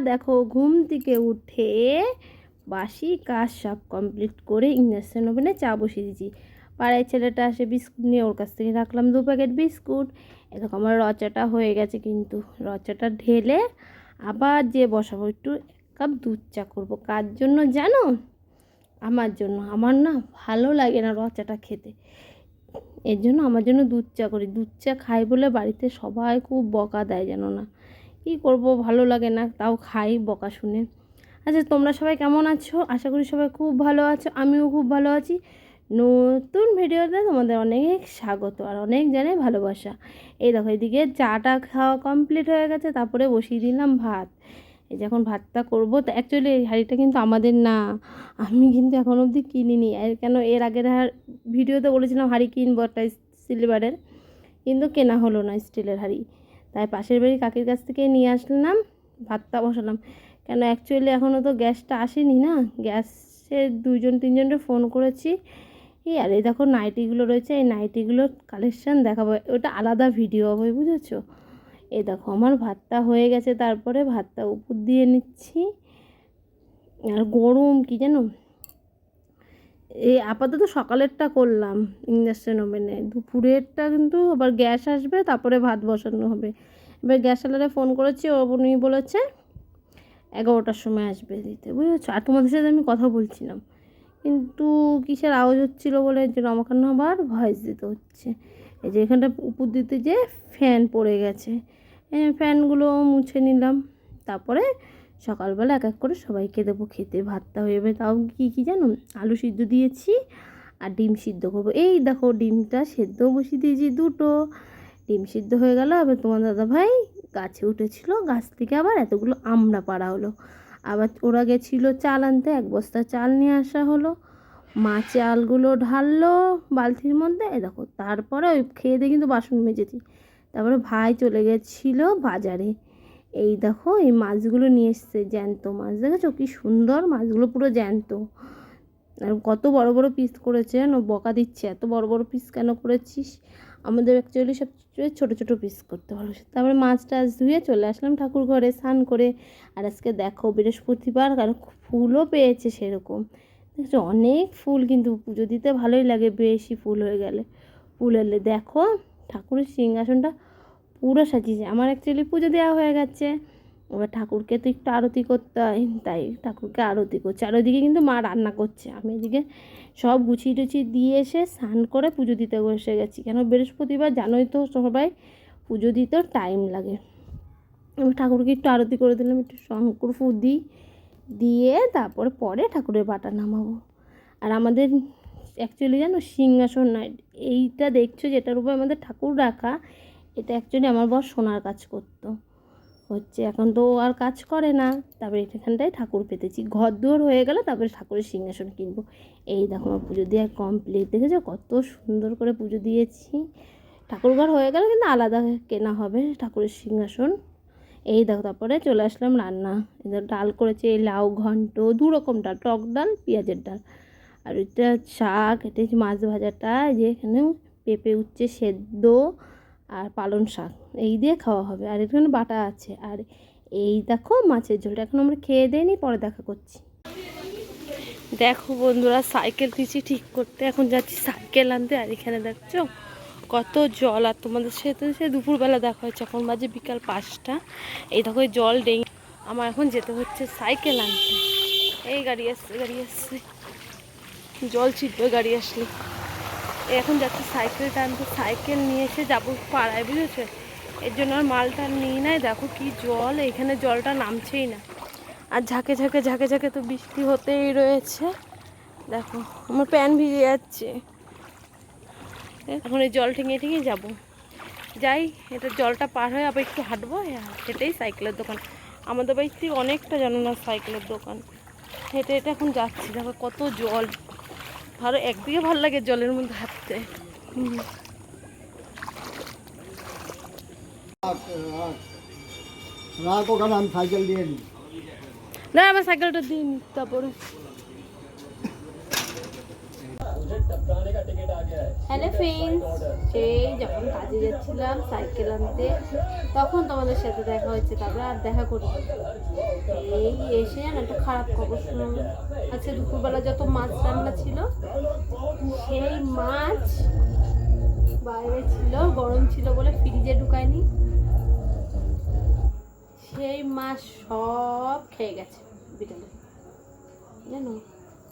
দেখো, ঘুম থেকে উঠে বাসি কাজ সব কমপ্লিট করে ইঞ্জেকশন ওভেনে চা বসিয়ে দিয়েছি। পাড়ায় ছেলেটা আসে বিস্কুট নিয়ে, ওর কাছ থেকে রাখলাম দু প্যাকেট বিস্কুট। এরকম আমার রচাটা হয়ে গেছে কিন্তু, রচাটা ঢেলে আবার যে বসাবো, একটু এক কাপ দুধ চা করব। কার জন্য জানো? আমার জন্য। আমার না ভালো লাগে না রচাটা খেতে। এর জন্য আমার জন্য দুধ চা করি। দুধ চা খাই বলে বাড়িতে সবাই খুব বকা দেয় যেন না। কী করব? ভালো লাগে না, তাও খাই বকা শুনে। আচ্ছা তোমরা সবাই কেমন আছো? আশা করি সবাই খুব ভালো আছো, আমিও খুব ভালো আছি। নতুন ভিডিওতে তোমাদের অনেক স্বাগত আর অনেক জানে ভালোবাসা। এই দেখো, এদিকে চাটা খাওয়া কমপ্লিট হয়ে গেছে, তারপরে বসিয়ে দিলাম ভাত। এই যখন ভাতটা করব, তো অ্যাকচুয়ালি এই হাঁড়িটা কিন্তু আমাদের না, আমি কিন্তু এখন অবধি কিনিনি। আর কেন, এর আগের ভিডিওতে বলেছিলাম হাঁড়ি কিনবো একটা সিলভারের কিন্তু কেনা হলো না স্টিলের হাঁড়ি। তাই পাশের বাড়ি কাকির কাছ থেকে নিয়ে আসলাম, ভাতটা বসালাম। কেন অ্যাকচুয়ালি এখনও তো গ্যাসটা আসেনি না? গ্যাসের দুজন তিনজনকে ফোন করেছি। এই আর এই দেখো নাইটিগুলো রয়েছে, এই নাইটিগুলোর কালেকশান দেখাবো। ওটা আলাদা ভিডিও হবে, বুঝেছ? এই দেখো আমার ভাতটা হয়ে গেছে, তারপরে ভাতটা উপর দিয়ে নিচ্ছি। আর গরম কি জানো? এই আপাতত সকালেরটা করলাম ইন্ডাকশন ওভেনে দুপুরেরটা কিন্তু আবার গ্যাস আসবে, তারপরে ভাত বসানো হবে। এবার গ্যাস আলারে ফোন করেছি, ও উনি বলেছে, এগারোটার সময় আসবে দিতে, বুঝেছ? আর তোমাদের সাথে আমি কথা বলছিলাম। কিন্তু কিসের আওয়াজ হচ্ছিল বলে যে আমাকে না আবার ভয়েস দিতে হচ্ছে। এই যে এখানটা উপর দিতে যে ফ্যান পড়ে গেছে। ফ্যানগুলো মুছে নিলাম, তারপরে সকালবেলা এক এক করে সবাইকে দেবো খেতে। ভাতটা হয়ে যাবে তাও কী কী জানো? আলু সিদ্ধ দিয়েছি আর ডিম সিদ্ধ করব। এই দেখো ডিমটা সেদ্ধ বসিয়ে দিয়েছি দুটো। ডিম সিদ্ধ হয়ে গেল আবার তোমার দাদা ভাই গাছে উঠেছিল, গাছ থেকে আবার এতগুলো আমড়া পাড়া হলো। আবার ওরা গেছিল চাল আনতে, এক বস্তা চাল নিয়ে আসা হলো। মা চালগুলো ঢাললো বালতির মধ্যে, এই দেখো, তারপরে ওই খেয়ে দিয়ে কিন্তু বাসন মেজেছি। তারপরে ভাই চলে গেছিল বাজারে। এই দেখো, এই মাছগুলো নিয়ে এসছে, জ্যান্ত মাছ। দেখেছ? কি সুন্দর মাছগুলো, পুরো জ্যান্ত। আর কত বড় বড় পিস করেছে ও বকা দিচ্ছে, এত বড় বড় পিস কেন করেছিস? আমাদের অ্যাকচুয়ালি সবচেয়ে ছোটো ছোটো পিস করতে ভালো তারপরে মাছ টাছ ধুয়ে চলে আসলাম ঠাকুর ঘরে স্নান করে। আর আজকে দেখো, বৃহস্পতিবার আর ফুলও পেয়েছে সেরকম। দেখছ? অনেক ফুল, কিন্তু পুজো দিতে ভালোই লাগে, বেশি ফুল হয়ে গেলে। ফুল এলে দেখো, ঠাকুরের সিংহাসনটা পুরো সাজিয়েছে। আমার অ্যাকচুয়ালি পুজো দেওয়া হয়ে গেছে। এবার ঠাকুরকে তো একটু আরতি করতে হয়, তাই ঠাকুরকে আরতি করছে। আর ওইদিকে কিন্তু মা রান্না করছে। আমি এদিকে সব গুছিয়ে টুছিয়ে দিয়ে এসে স্নান করে পুজো দিতে বসে গেছি। কেন বৃহস্পতিবার জানোই তো সবাই, পুজো দিতেও টাইম লাগে। আমি ঠাকুরকে একটু আরতি করে দিলাম, একটু শঙ্কর ফু দিই দিয়ে তারপরে পরে ঠাকুরের বাটা নামাবো। আর আমাদের অ্যাকচুয়ালি জানো সিংহাসন নয়, এইটা দেখছ যেটার উপর আমাদের ঠাকুর রাখা এটা অ্যাকচুয়ালি আমার বর সোনার কাজ করতো। হচ্ছে এখন তো আর কাজ করে না, তারপরে এখানটায় ঠাকুর পেতেছি। ঘর দুয়ার হয়ে গেলে তারপরে ঠাকুরের সিংহাসন কিনবো। এই দেখো আমার পুজো দেওয়া কমপ্লিট দেখেছ কত সুন্দর করে পুজো দিয়েছি। ঠাকুর ঘর হয়ে গেলে কিন্তু আলাদা কেনা হবে ঠাকুরের সিংহাসন। এই দেখো তারপরে চলে আসলাম রান্না। ডাল করেছে, লাউ ঘন্ট দু রকম ডাল, টক ডাল, পেঁয়াজের ডাল। আর এটা শাক, এটা মাছ ভাজাটা যে এখানে পেঁপে উচ্ছে সেদ্ধ। আর পালং শাক, এই দিয়ে খাওয়া হবে। আর এখানে বাটা আছে। আর এই দেখো মাছের ঝোলটা, এখন আমরা খেয়ে দেয়নি পরে দেখা করছি। দেখো বন্ধুরা, সাইকেল দিচ্ছি ঠিক করতে। এখন যাচ্ছি সাইকেল আনতে। আর এখানে দেখছ, কত জল। আর তোমাদের সাথে সে দুপুরবেলা দেখা হচ্ছে এখন বাজে বিকাল পাঁচটা। এই দেখো জল ডেঙে আমার এখন যেতে হচ্ছে সাইকেল আনতে। এই গাড়ি আসছে গাড়ি আসছে। জল ছিটবে, গাড়ি আসলে। এখন যাচ্ছে সাইকেলটা আনতে সাইকেল নিয়ে এসে যাব পাড়ায়, বুঝেছ? এর জন্য আর মালটা নিই নাই, দেখো কি জল, এখানে জলটা নামছেই না। আর ঝাঁকে ঝাঁকে ঝাঁকে ঝাঁকে তো বৃষ্টি হতেই রয়েছে। দেখো, আমার প্যান ভিজে যাচ্ছে। এখন এই জল ঠেঙে ঠেঙে যাব। যাই, এটা জলটা পার হয়ে আবার একটু হাঁটবো হেঁটেই সাইকেলের দোকান। আমাদের বাড়ি থেকে অনেকটা জানো না সাইকেলের দোকান। হেঁটে হেঁটে এখন যাচ্ছি, দেখো কত জল। ভালো একদিকে ভালো লাগে জলের মধ্যে হাঁটতে। ওখানে আমি সাইকেল দিয়ে দিই না আমার সাইকেলটা দিন তারপরে হ্যালো ফ্রেন্ডস সেই যখন কাজে যাচ্ছিলাম সাইকেল আনতে, তখন তোমাদের সাথে দেখা হয়েছে, তারপরে আর দেখা করি এই এসে একটা খারাপ খবর শুনলাম। আজকে দুপুরবেলা যত মাছ রান্না ছিল, সেই মাছ বাইরে ছিল, গরম ছিল বলে ফ্রিজে ঢুকায়নি। সেই মাছ সব খেয়ে গেছে, বিড়ালে। জানো?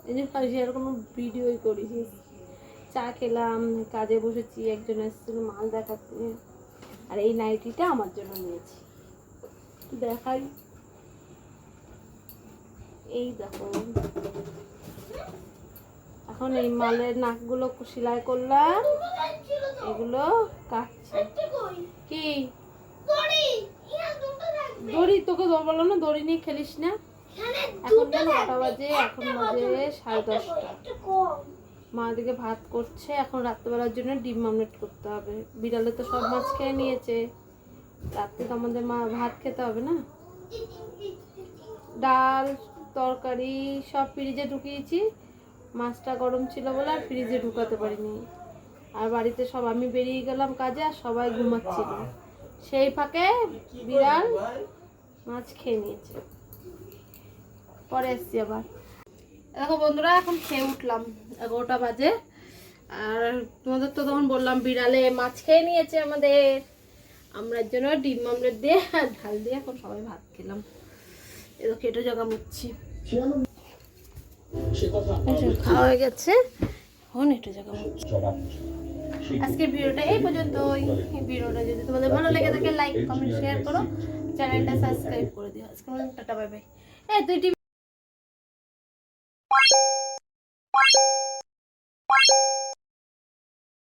এই জন্য আমি সেরকম ভিডিওই করেছি চা খেলাম কাজে বসেছি একজন এসেছিল মাল দেখাতে। আর এই নাইটিটা আমার জন্য নিয়েছি। দেখাই। এই দেখো। এখন এই মালের নাকগুলো সেলাই করলাম এগুলো কাটছে। কি? দড়ি? তোকে দৌড় বললাম না দড়ি নিয়ে খেলিস না? এখন যেন নটা বাজে, এখন বাজে সাড়ে দশটা। মা দিকে ভাত করছে, এখন রাত্রেবেলার জন্য ডিম মামলেট করতে হবে। বিড়ালে তো সব মাছ খেয়ে নিয়েছে। রাত্রে তো আমাদের মা ভাত খেতে হবে না? ডাল, তরকারি সব ফ্রিজে ঢুকিয়েছি। মাছটা গরম ছিল বলে আর ফ্রিজে ঢুকাতে পারিনি। আর বাড়িতে সব আমি বেরিয়ে গেলাম কাজে আর সবাই ঘুমাচ্ছিল। সেই ফাঁকে বিড়াল মাছ খেয়ে নিয়েছে। পরে এসছি আবার। দেখো বন্ধুরা, এখন খেয়ে উঠলাম। এগারোটা বাজে। আর তোমাদের তো তখন বললাম, বিড়ালে মাছ খেয়ে নিয়েছে আমাদের। আমরা জন্য ডিম মামলেট দিয়ে আর ঢাল দিয়ে এখন সবাই ভাত খেলাম। এতো কেটে জায়গা মুচ্ছি। খাওয়া হয়ে গেছে। এখন একটু জায়গা মুচ্ছি। আজকের ভিডিওটা এই পর্যন্ত ভিডিওটা যদি তোমাদের ভালো লেগে থাকে লাইক কমেন্ট শেয়ার করো। চ্যানেলটা সাবস্ক্রাইব করে দিও। আজকে টাটা বাই বাই এই তুই